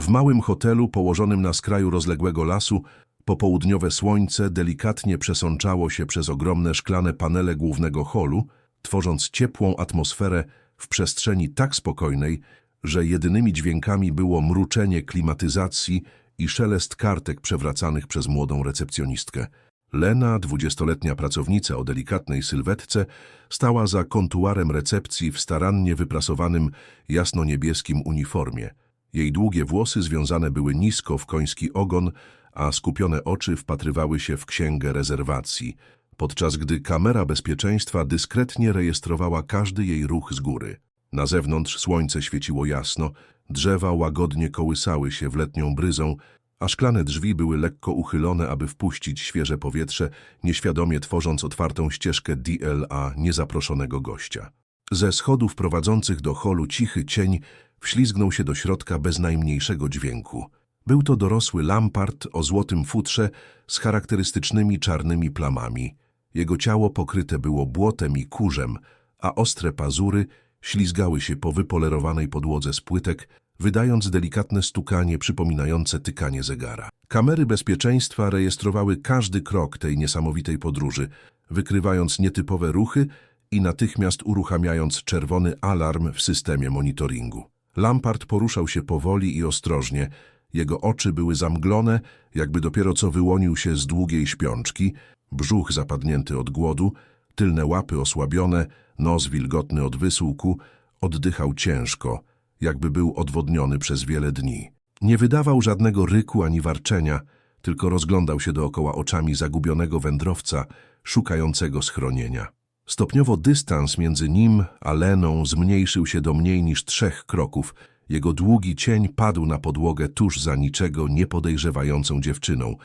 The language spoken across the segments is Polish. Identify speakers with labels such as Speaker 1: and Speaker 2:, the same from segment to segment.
Speaker 1: W małym hotelu położonym na skraju rozległego lasu popołudniowe słońce delikatnie przesączało się przez ogromne szklane panele głównego holu, tworząc ciepłą atmosferę w przestrzeni tak spokojnej, że jedynymi dźwiękami było mruczenie klimatyzacji i szelest kartek przewracanych przez młodą recepcjonistkę. Lena, dwudziestoletnia pracownica o delikatnej sylwetce, stała za kontuarem recepcji w starannie wyprasowanym jasno-niebieskim uniformie. Jej długie włosy związane były nisko w koński ogon, a skupione oczy wpatrywały się w księgę rezerwacji, podczas gdy kamera bezpieczeństwa dyskretnie rejestrowała każdy jej ruch z góry. Na zewnątrz słońce świeciło jasno, drzewa łagodnie kołysały się w letnią bryzą, a szklane drzwi były lekko uchylone, aby wpuścić świeże powietrze, nieświadomie tworząc otwartą ścieżkę DLA niezaproszonego gościa. Ze schodów prowadzących do holu cichy cień wślizgnął się do środka bez najmniejszego dźwięku. Był to dorosły Lampart o złotym futrze z charakterystycznymi czarnymi plamami. Jego ciało pokryte było błotem i kurzem, a ostre pazury ślizgały się po wypolerowanej podłodze z płytek, wydając delikatne stukanie przypominające tykanie zegara. Kamery bezpieczeństwa rejestrowały każdy krok tej niesamowitej podróży, wykrywając nietypowe ruchy i natychmiast uruchamiając czerwony alarm w systemie monitoringu. Lampart poruszał się powoli i ostrożnie. Jego oczy były zamglone, jakby dopiero co wyłonił się z długiej śpiączki, brzuch zapadnięty od głodu, tylne łapy osłabione, nos wilgotny od wysółku, oddychał ciężko, jakby był odwodniony przez wiele dni. Nie wydawał żadnego ryku ani warczenia, tylko rozglądał się dookoła oczami zagubionego wędrowca, szukającego schronienia. Stopniowo dystans między nim a Leną zmniejszył się do mniej niż trzech kroków. Jego długi cień padł na podłogę tuż za niczego niepodejrzewającą dziewczyną.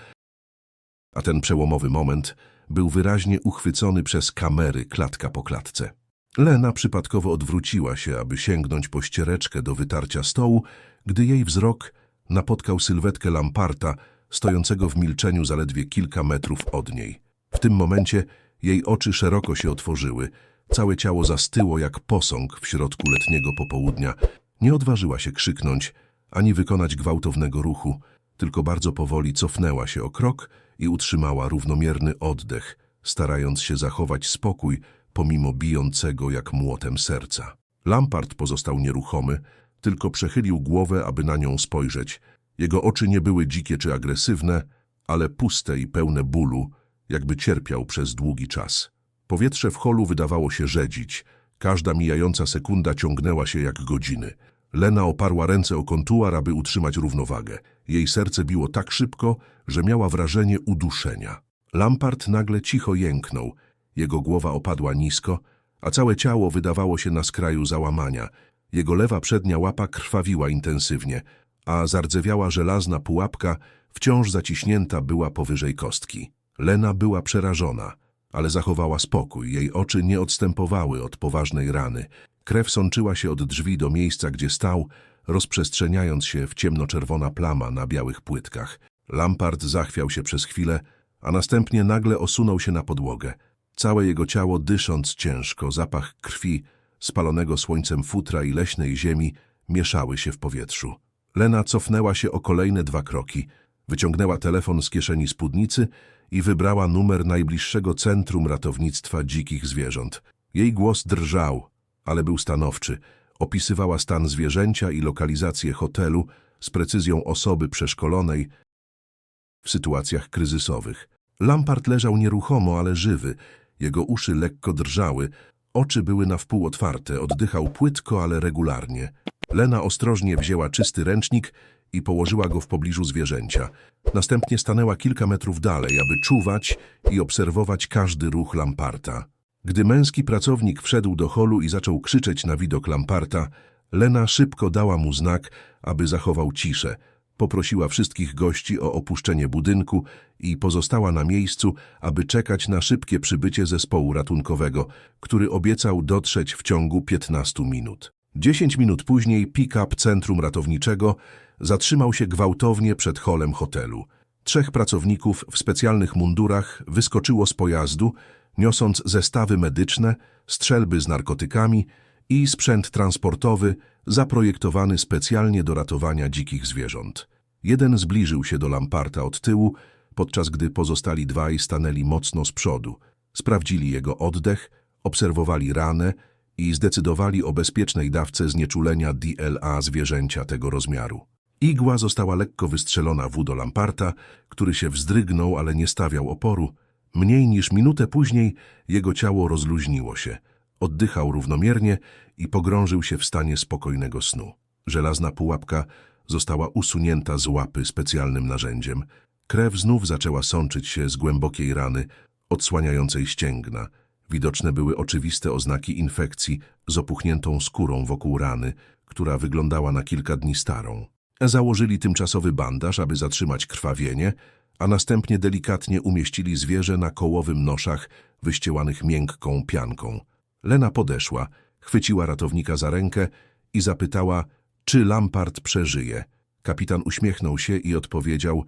Speaker 1: A ten przełomowy moment był wyraźnie uchwycony przez kamery klatka po klatce. Lena przypadkowo odwróciła się, aby sięgnąć po ściereczkę do wytarcia stołu, gdy jej wzrok napotkał sylwetkę Lamparta, stojącego w milczeniu zaledwie kilka metrów od niej. W tym momencie jej oczy szeroko się otworzyły, całe ciało zastyło jak posąg w środku letniego popołudnia. Nie odważyła się krzyknąć, ani wykonać gwałtownego ruchu, tylko bardzo powoli cofnęła się o krok i utrzymała równomierny oddech, starając się zachować spokój pomimo bijącego jak młotem serca. Lampart pozostał nieruchomy, tylko przechylił głowę, aby na nią spojrzeć. Jego oczy nie były dzikie czy agresywne, ale puste i pełne bólu, jakby cierpiał przez długi czas. Powietrze w holu wydawało się rzedzić. Każda mijająca sekunda ciągnęła się jak godziny. Lena oparła ręce o kontuar, aby utrzymać równowagę. Jej serce biło tak szybko, że miała wrażenie uduszenia. Lampart nagle cicho jęknął. Jego głowa opadła nisko, a całe ciało wydawało się na skraju załamania. Jego lewa przednia łapa krwawiła intensywnie, a zardzewiała żelazna pułapka wciąż zaciśnięta była powyżej kostki. Lena była przerażona, ale zachowała spokój. Jej oczy nie odstępowały od poważnej rany. Krew sączyła się od drzwi do miejsca, gdzie stał, rozprzestrzeniając się w ciemnoczerwona plama na białych płytkach. Lampart zachwiał się przez chwilę, a następnie nagle osunął się na podłogę. Całe jego ciało dysząc ciężko, zapach krwi, spalonego słońcem futra i leśnej ziemi mieszały się w powietrzu. Lena cofnęła się o kolejne dwa kroki, wyciągnęła telefon z kieszeni spódnicy i wybrała numer najbliższego Centrum Ratownictwa Dzikich Zwierząt. Jej głos drżał, ale był stanowczy. Opisywała stan zwierzęcia i lokalizację hotelu z precyzją osoby przeszkolonej w sytuacjach kryzysowych. Lampart leżał nieruchomo, ale żywy. Jego uszy lekko drżały, oczy były na wpół otwarte, oddychał płytko, ale regularnie. Lena ostrożnie wzięła czysty ręcznik i położyła go w pobliżu zwierzęcia. Następnie stanęła kilka metrów dalej, aby czuwać i obserwować każdy ruch Lamparta. Gdy męski pracownik wszedł do holu i zaczął krzyczeć na widok Lamparta, Lena szybko dała mu znak, aby zachował ciszę. Poprosiła wszystkich gości o opuszczenie budynku i pozostała na miejscu, aby czekać na szybkie przybycie zespołu ratunkowego, który obiecał dotrzeć w ciągu 15 minut. 10 minut później pick-up Centrum Ratowniczego zatrzymał się gwałtownie przed holem hotelu. Trzech pracowników w specjalnych mundurach wyskoczyło z pojazdu, niosąc zestawy medyczne, strzelby z narkotykami i sprzęt transportowy zaprojektowany specjalnie do ratowania dzikich zwierząt. Jeden zbliżył się do Lamparta od tyłu, podczas gdy pozostali dwaj stanęli mocno z przodu. Sprawdzili jego oddech, obserwowali ranę i zdecydowali o bezpiecznej dawce znieczulenia DLA zwierzęcia tego rozmiaru. Igła została lekko wystrzelona w udo Lamparta, który się wzdrygnął, ale nie stawiał oporu. Mniej niż minutę później jego ciało rozluźniło się. Oddychał równomiernie i pogrążył się w stanie spokojnego snu. Żelazna pułapka została usunięta z łapy specjalnym narzędziem. Krew znów zaczęła sączyć się z głębokiej rany, odsłaniającej ścięgna. Widoczne były oczywiste oznaki infekcji z opuchniętą skórą wokół rany, która wyglądała na kilka dni starą. Założyli tymczasowy bandaż, aby zatrzymać krwawienie, a następnie delikatnie umieścili zwierzę na kołowym noszach wyściełanych miękką pianką. Lena podeszła, chwyciła ratownika za rękę i zapytała, czy Lampard przeżyje. Kapitan uśmiechnął się i odpowiedział,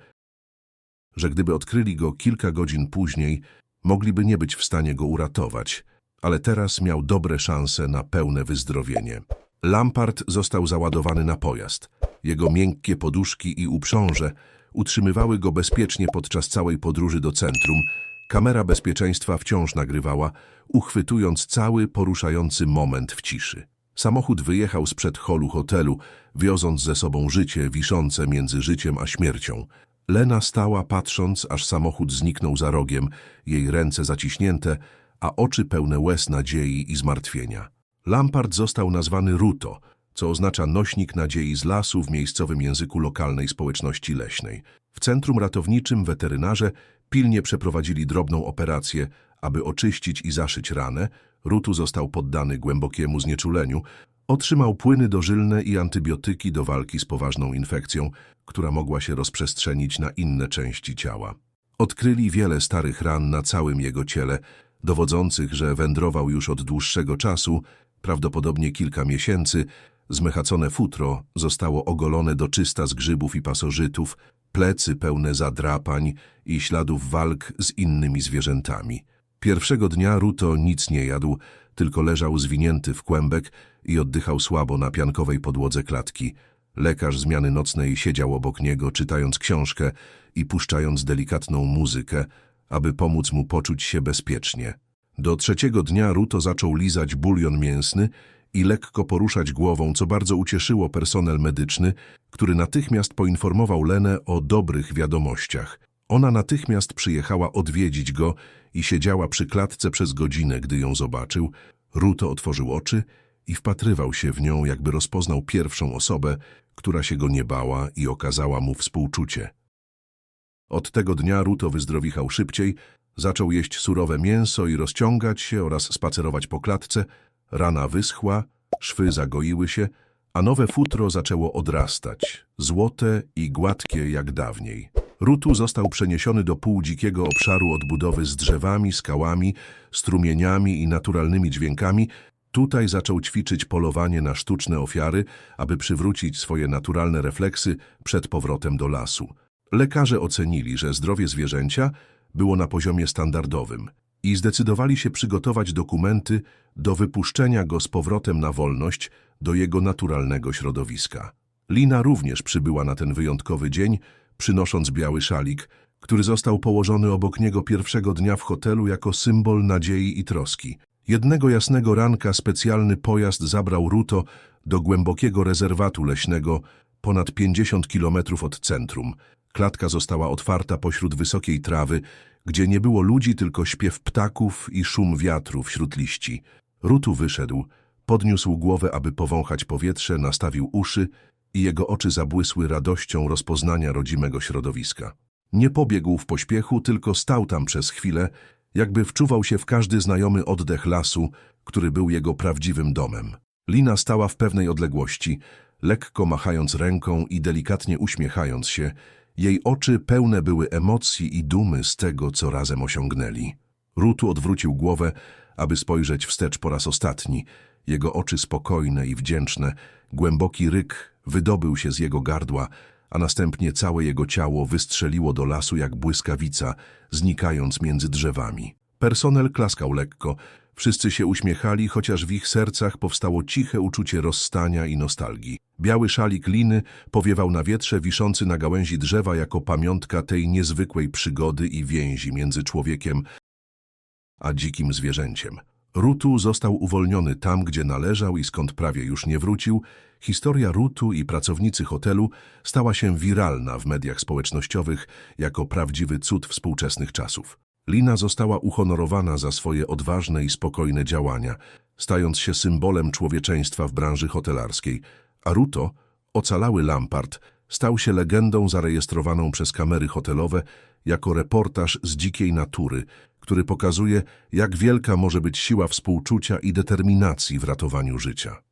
Speaker 1: że gdyby odkryli go kilka godzin później, mogliby nie być w stanie go uratować, ale teraz miał dobre szanse na pełne wyzdrowienie. Lampard został załadowany na pojazd. Jego miękkie poduszki i uprząże utrzymywały go bezpiecznie podczas całej podróży do centrum. Kamera bezpieczeństwa wciąż nagrywała, uchwytując cały poruszający moment w ciszy. Samochód wyjechał sprzed holu hotelu, wioząc ze sobą życie wiszące między życiem a śmiercią. Lena stała patrząc, aż samochód zniknął za rogiem, jej ręce zaciśnięte, a oczy pełne łez nadziei i zmartwienia. Lampard został nazwany Ruto, co oznacza nośnik nadziei z lasu w miejscowym języku lokalnej społeczności leśnej. W centrum ratowniczym weterynarze pilnie przeprowadzili drobną operację, aby oczyścić i zaszyć ranę. Rutu został poddany głębokiemu znieczuleniu, otrzymał płyny dożylne i antybiotyki do walki z poważną infekcją, która mogła się rozprzestrzenić na inne części ciała. Odkryli wiele starych ran na całym jego ciele, dowodzących, że wędrował już od dłuższego czasu, prawdopodobnie kilka miesięcy, zmechacone futro zostało ogolone do czysta z grzybów i pasożytów, plecy pełne zadrapań i śladów walk z innymi zwierzętami. Pierwszego dnia Ruto nic nie jadł, tylko leżał zwinięty w kłębek i oddychał słabo na piankowej podłodze klatki. Lekarz zmiany nocnej siedział obok niego, czytając książkę i puszczając delikatną muzykę, aby pomóc mu poczuć się bezpiecznie. Do trzeciego dnia Ruto zaczął lizać bulion mięsny i lekko poruszać głową, co bardzo ucieszyło personel medyczny, który natychmiast poinformował Lenę o dobrych wiadomościach. Ona natychmiast przyjechała odwiedzić go i siedziała przy klatce przez godzinę, gdy ją zobaczył. Ruto otworzył oczy i wpatrywał się w nią, jakby rozpoznał pierwszą osobę, która się go nie bała i okazała mu współczucie. Od tego dnia Ruto wyzdrowichał szybciej, zaczął jeść surowe mięso i rozciągać się oraz spacerować po klatce, rana wyschła, szwy zagoiły się, a nowe futro zaczęło odrastać, złote i gładkie jak dawniej. Rutu został przeniesiony do półdzikiego obszaru odbudowy z drzewami, skałami, strumieniami i naturalnymi dźwiękami. Tutaj zaczął ćwiczyć polowanie na sztuczne ofiary, aby przywrócić swoje naturalne refleksy przed powrotem do lasu. Lekarze ocenili, że zdrowie zwierzęcia było na poziomie standardowym i zdecydowali się przygotować dokumenty do wypuszczenia go z powrotem na wolność do jego naturalnego środowiska. Lina również przybyła na ten wyjątkowy dzień, przynosząc biały szalik, który został położony obok niego pierwszego dnia w hotelu jako symbol nadziei i troski. Jednego jasnego ranka specjalny pojazd zabrał Ruto do głębokiego rezerwatu leśnego ponad 50 kilometrów od centrum. Klatka została otwarta pośród wysokiej trawy, gdzie nie było ludzi, tylko śpiew ptaków i szum wiatru wśród liści. Rutu wyszedł, podniósł głowę, aby powąchać powietrze, nastawił uszy i jego oczy zabłysły radością rozpoznania rodzimego środowiska. Nie pobiegł w pośpiechu, tylko stał tam przez chwilę, jakby wczuwał się w każdy znajomy oddech lasu, który był jego prawdziwym domem. Lina stała w pewnej odległości, lekko machając ręką i delikatnie uśmiechając się, jej oczy pełne były emocji i dumy z tego, co razem osiągnęli. Rutu odwrócił głowę, aby spojrzeć wstecz po raz ostatni. Jego oczy spokojne i wdzięczne, głęboki ryk wydobył się z jego gardła, a następnie całe jego ciało wystrzeliło do lasu jak błyskawica, znikając między drzewami. Personel klaskał lekko, Wszyscy się uśmiechali, chociaż w ich sercach powstało ciche uczucie rozstania i nostalgii. Biały szalik liny powiewał na wietrze wiszący na gałęzi drzewa jako pamiątka tej niezwykłej przygody i więzi między człowiekiem a dzikim zwierzęciem. Rutu został uwolniony tam, gdzie należał i skąd prawie już nie wrócił. Historia Rutu i pracownicy hotelu stała się wiralna w mediach społecznościowych jako prawdziwy cud współczesnych czasów. Lina została uhonorowana za swoje odważne i spokojne działania, stając się symbolem człowieczeństwa w branży hotelarskiej, a Ruto, ocalały Lampart, stał się legendą zarejestrowaną przez kamery hotelowe jako reportaż z dzikiej natury, który pokazuje, jak wielka może być siła współczucia i determinacji w ratowaniu życia.